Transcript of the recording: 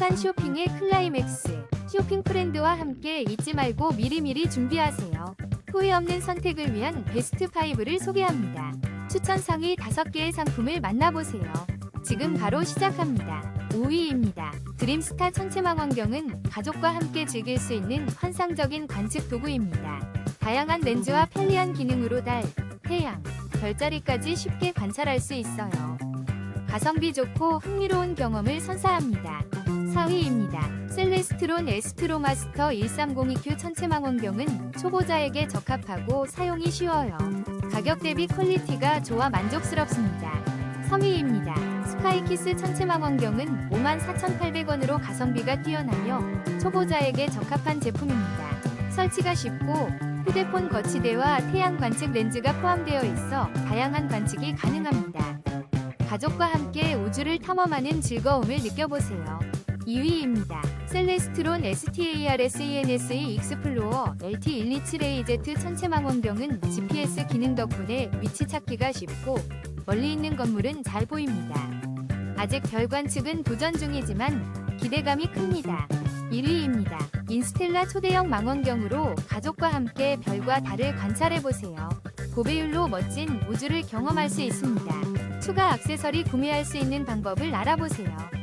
행복한 쇼핑의 클라이맥스. 쇼핑 프렌드와 함께 잊지 말고 미리미리 준비하세요. 후회 없는 선택을 위한 베스트 5를 소개합니다. 추천 상위 5개의 상품을 만나보세요. 지금 바로 시작합니다. 5위입니다. 드림스타 천체망 원경은 가족과 함께 즐길 수 있는 환상적인 관측 도구입니다. 다양한 렌즈와 편리한 기능으로 달, 태양, 별자리까지 쉽게 관찰할 수 있어요. 가성비 좋고 흥미로운 경험을 선사합니다. 4위입니다. 셀레스트론 에스트로마스터 1302Q 천체망원경은 초보자에게 적합하고 사용이 쉬워요. 가격 대비 퀄리티가 좋아 만족스럽습니다. 3위입니다. 스카이키스 천체망원경은 54,800원으로 가성비가 뛰어나며 초보자에게 적합한 제품입니다. 설치가 쉽고 휴대폰 거치대와 태양 관측 렌즈가 포함되어 있어 다양한 관측이 가능합니다. 가족과 함께 우주를 탐험하는 즐거움을 느껴보세요. 2위입니다. 셀레스트론 STARSENSE 익스플로어 LT127AZ 천체망원경은 GPS 기능 덕분에 위치 찾기가 쉽고 멀리 있는 건물은 잘 보입니다. 아직 별 관 측은 도전 중이지만 기대감이 큽니다. 1위입니다. 인스텔라 초대형 망원경으로 가족과 함께 별과 달을 관찰해보세요. 고배율로 멋진 우주를 경험할 수 있습니다. 추가 액세서리 구매할 수 있는 방법을 알아보세요.